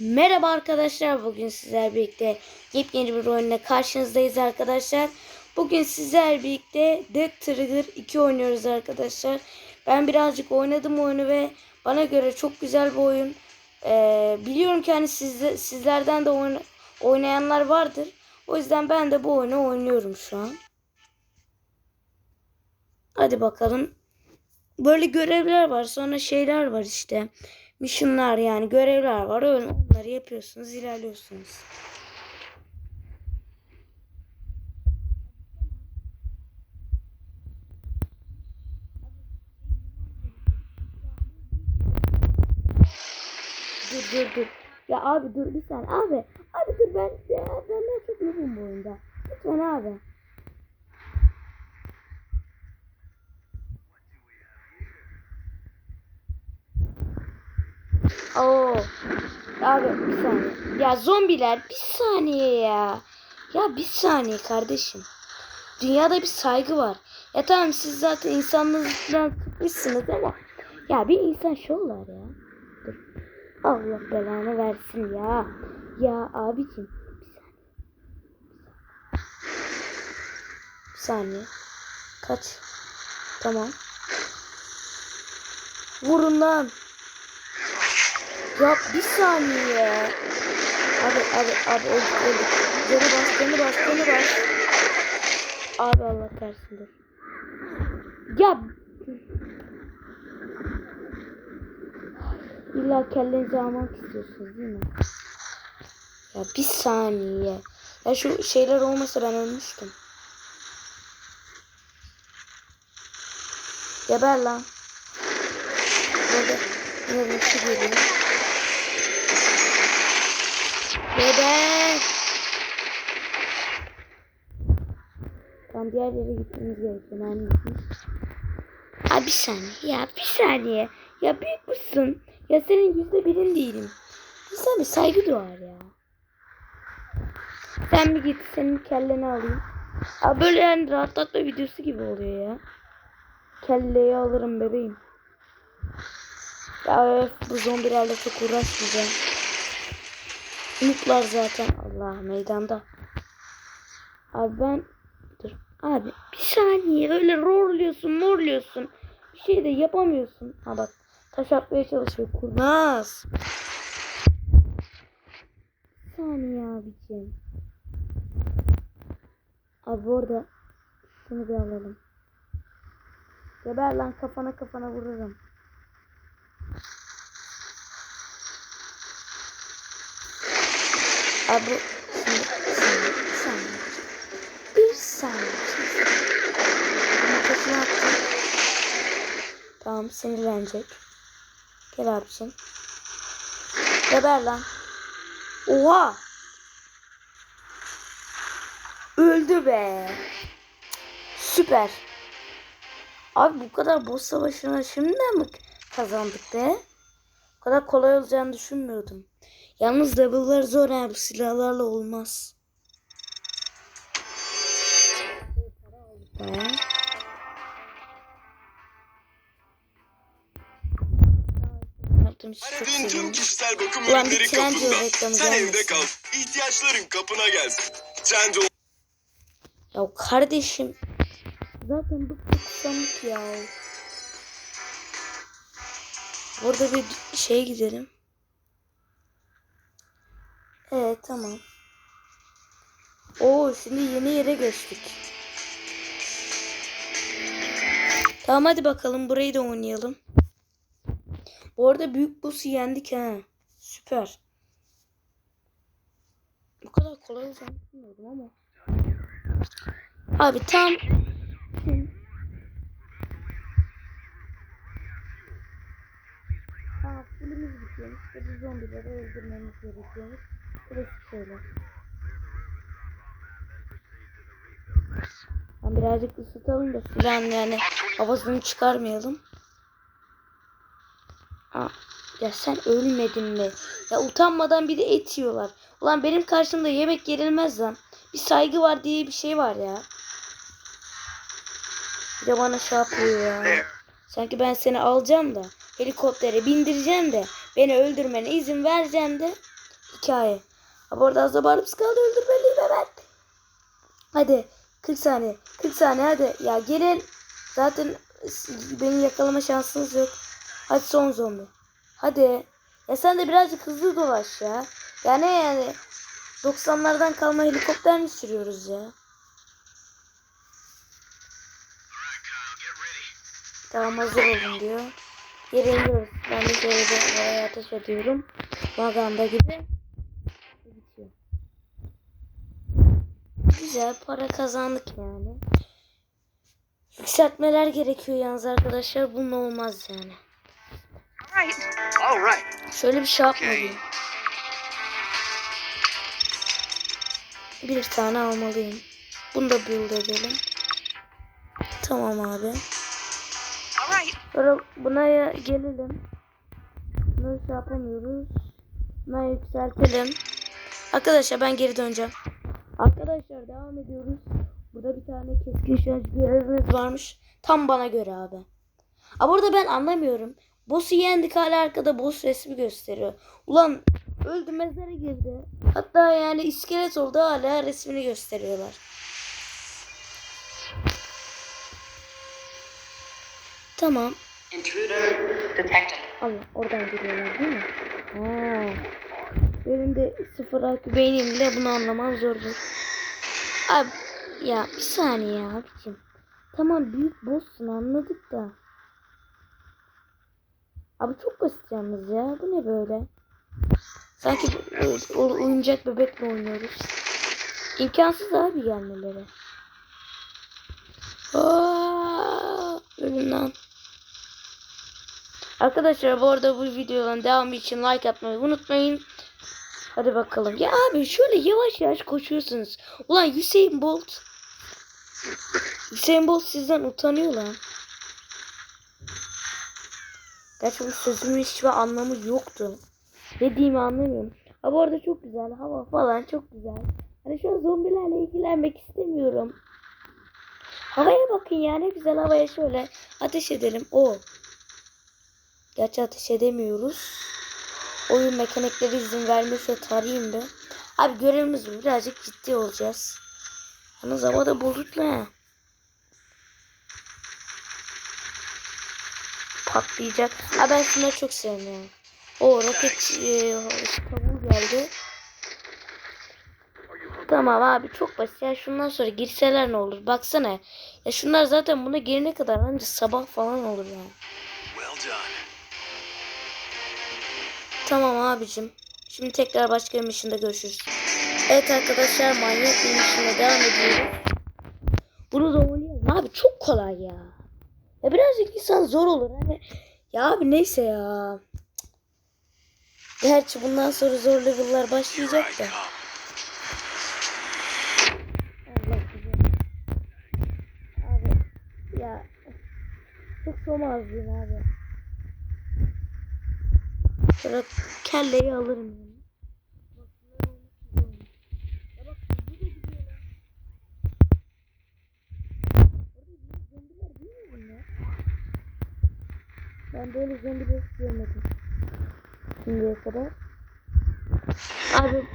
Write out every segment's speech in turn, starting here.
Merhaba arkadaşlar. Bugün sizler birlikte yepyeni bir oyunla karşınızdayız arkadaşlar. Bugün sizler birlikte Dead Trigger 2 oynuyoruz arkadaşlar. Ben birazcık oynadım oyunu ve bana göre çok güzel bir oyun. Ee, biliyorum ki hani sizde, sizlerden de oyna- oynayanlar vardır. O yüzden ben de bu oyunu oynuyorum şu an. Hadi bakalım. Böyle görevler var. Sonra şeyler var işte. Missionlar yani görevler var. Öyle onları yapıyorsunuz, ilerliyorsunuz. Dur dur dur. Ya abi dur bir saniye. Abi. Abi dur ben ben daha çok yokum bu oyunda. Lütfen abi. Oo. Abi bir saniye. Ya zombiler bir saniye ya. Ya bir saniye kardeşim. Dünyada bir saygı var. Ya tamam siz zaten insanlıktan çıkmışsınız ama ya bir insan şovlar ya. Dur. Allah belanı versin ya. Ya abicim. Bir saniye. Kaç. Tamam. Vurun lan. Ya bir saniye. Abi abi abi öldük öldük. Canı bas canı bas canı bas. Abi Allah dur. Ya. İlla kellenizi almak istiyorsunuz değil mi? Ya bir saniye. Ya şu şeyler olmasa ben ölmüştüm. Geber lan. Burada yine bir şey geliyor. Geber. Tamam diğer yere gitmemiz gerekiyor. Neredesiniz? Abi bir saniye. Ya bir saniye. Ya büyük müsün? Ya senin yüzde birin değilim. İnsan bir saygı doğar ya. Sen bir git senin kelleni alayım. Abi böyle yani rahatlatma videosu gibi oluyor ya. Kelleyi alırım bebeğim. Ya bu zombilerle çok uğraşmayacağım. Umutlar zaten Allah meydanda. Abi ben dur abi bir saniye öyle rolluyorsun morluyorsun. Bir şey de yapamıyorsun. Ha bak taş atmaya çalışıyor kurnaz. Bir saniye abicim. Abi orada şunu bir alalım. Geber lan kafana kafana vururum. Abi şimdi bir saniye, bir saniye. Kafana attım. Tamam sinirlenecek. Gel abicim. Geber lan. Oha. Öldü be. Süper. Abi bu kadar boss savaşına şimdiden mi kazandık be? Bu kadar kolay olacağını düşünmüyordum. Yalnız level'lar zor abi. Silahlarla olmaz. İçin çok Aradığın tüm kişisel bakım Ulan bir ürünleri kapında. Sen evde kal. İhtiyaçların kapına gelsin. Trendyol Ya kardeşim. Zaten bıktık sanık ya. Burada bir şey gidelim. Evet tamam. Oo şimdi yeni yere geçtik. Tamam hadi bakalım burayı da oynayalım. Bu arada büyük boss'u yendik ha. Süper. Bu kadar kolay olacağını ama. Abi tam Aa, filmimiz bitiyormuş. Tabi zombileri öldürmemiz gerekiyormuş. Klasik şeyler. Ben birazcık ısıtalım da silahın yani havasını çıkarmayalım. Aa, ya sen ölmedin mi? Ya utanmadan bir de et yiyorlar. Ulan benim karşımda yemek yenilmez lan. Bir saygı var diye bir şey var ya. Bir de bana şey yapıyor ya. Sanki ben seni alacağım da helikoptere bindireceğim de beni öldürmene izin vereceğim de hikaye. Az da bağırıp kaldı öldürmeliyim hemen. Hadi 40 saniye 40 saniye hadi ya gelin. Zaten beni yakalama şansınız yok. Hadi son zombi. Hadi. Ya sen de birazcık hızlı dolaş ya. Ya ne yani 90'lardan kalma helikopter mi sürüyoruz ya? Tamam hazır olun diyor. Yere iniyoruz. Ben de şöyle ateş ediyorum. Maganda gibi. Güzel para kazandık yani. Yükseltmeler gerekiyor yalnız arkadaşlar. Bununla olmaz yani. Şöyle bir şey yapmalıyım. Bir tane almalıyım. Bunu da build edelim. Tamam abi. Sonra buna gelelim. Bunu şey yapamıyoruz. Buna yükseltelim. Arkadaşlar ben geri döneceğim. Arkadaşlar devam ediyoruz. Burada bir tane keskin şarj görevimiz varmış. Tam bana göre abi. Aa, burada ben anlamıyorum. Boss'u yendik hala arkada boss resmi gösteriyor. Ulan öldü mezara girdi. Hatta yani iskelet oldu hala resmini gösteriyorlar. Tamam. Abi oradan giriyorlar değil mi? Ha. Benim de sıfır IQ beynimle bunu anlamam zordur. Abi ya bir saniye abicim. Tamam büyük boss'sun anladık da. Abi çok basit yalnız ya. Bu ne böyle? Sanki o- o- oyuncak bebekle oynuyoruz. İmkansız abi gelmeleri. Aa, ölüm lan. Arkadaşlar bu arada bu videoların devamı için like atmayı unutmayın. Hadi bakalım. Ya abi şöyle yavaş yavaş koşuyorsunuz. Ulan Hüseyin Bolt. Hüseyin Bolt sizden utanıyor lan. Gerçi bu sözümün hiçbir anlamı yoktu. Dediğimi anlamıyorum. Ha bu arada çok güzel. Hava falan çok güzel. Hani şu an zombilerle ilgilenmek istemiyorum. Havaya bakın ya ne güzel havaya şöyle ateş edelim. O. Gerçi ateş edemiyoruz. Oyun mekanikleri izin vermiyorsa tarayayım bir. Abi görevimiz bu. Birazcık ciddi olacağız. Yalnız havada bulut ne? Patlayacak. Ha ben şunları çok sevmiyorum. O roket e, kabuğu geldi. Tamam abi çok basit ya şundan sonra girseler ne olur baksana ya şunlar zaten buna girene kadar anca sabah falan olur yani. Tamam abicim. Şimdi tekrar başka bir mission'da görüşürüz. Evet arkadaşlar manyak bir mission'a devam ediyoruz. Bunu da oynayalım. Abi çok kolay ya. Ya birazcık insan zor olur. Hani ya abi neyse ya. Gerçi bundan sonra zor level'lar başlayacak da. Allah güzel. Abi ya çok somazlıyım abi. Şöyle kelleyi alırım. Ben böyle zombiler görmedim. Şimdiye kadar. Abi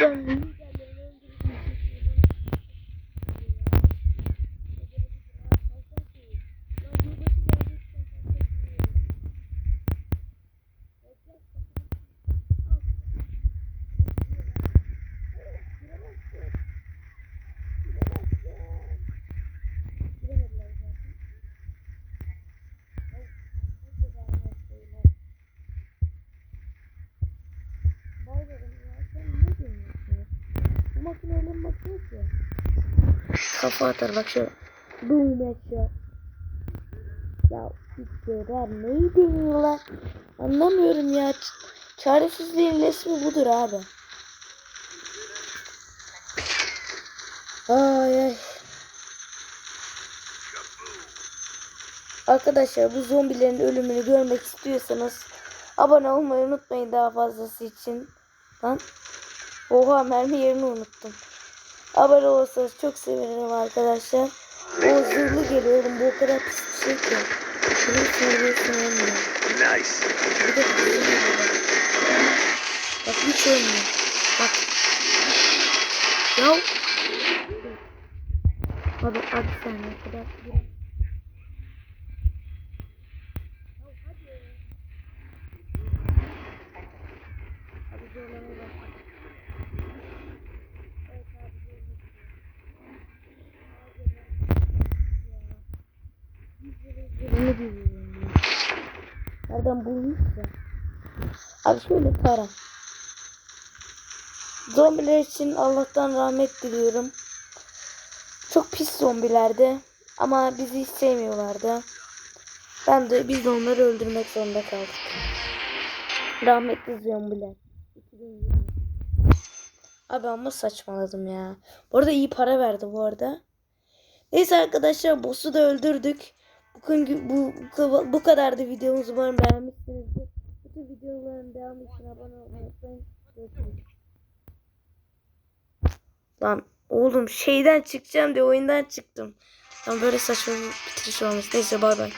ben liderlerini öldürdüm. Bu makine öyle bir makine ki. Kafa atar bak şöyle. Boom headshot. Ya videolar neyi deniyorlar? Anlamıyorum ya. Çaresizliğin resmi budur abi. Ay ay. Arkadaşlar bu zombilerin ölümünü görmek istiyorsanız abone olmayı unutmayın daha fazlası için. Lan. Oha mermi yerini unuttum. Abone olursanız çok sevinirim arkadaşlar. O zırhlı geliyor oğlum bu o kadar pis bir şey ki. Biliyorsun biliyorsun olmuyor. Nice. Bir de geliyor. Bak hiç olmuyor. Bak. Ya. Abi abi sen ne kadar Bunu biliyorum. Nereden bulmuş? Abi şöyle para. Zombiler için Allah'tan rahmet diliyorum. Çok pis zombilerdi. Ama bizi hiç sevmiyorlardı. Ben de biz de onları öldürmek zorunda kaldık. Rahmetli zombiler. 2020. Abi ama saçmaladım ya. Bu arada iyi para verdi bu arada. Neyse arkadaşlar boss'u da öldürdük. Bugün bu, bu, bu kadardı videomuz. Umarım beğenmişsinizdir. Bütün videoların devamı için abone olmayı unutmayın. Lan oğlum şeyden çıkacağım diye oyundan çıktım. Lan böyle saçma bir bitiriş olmuş. Neyse bay bay.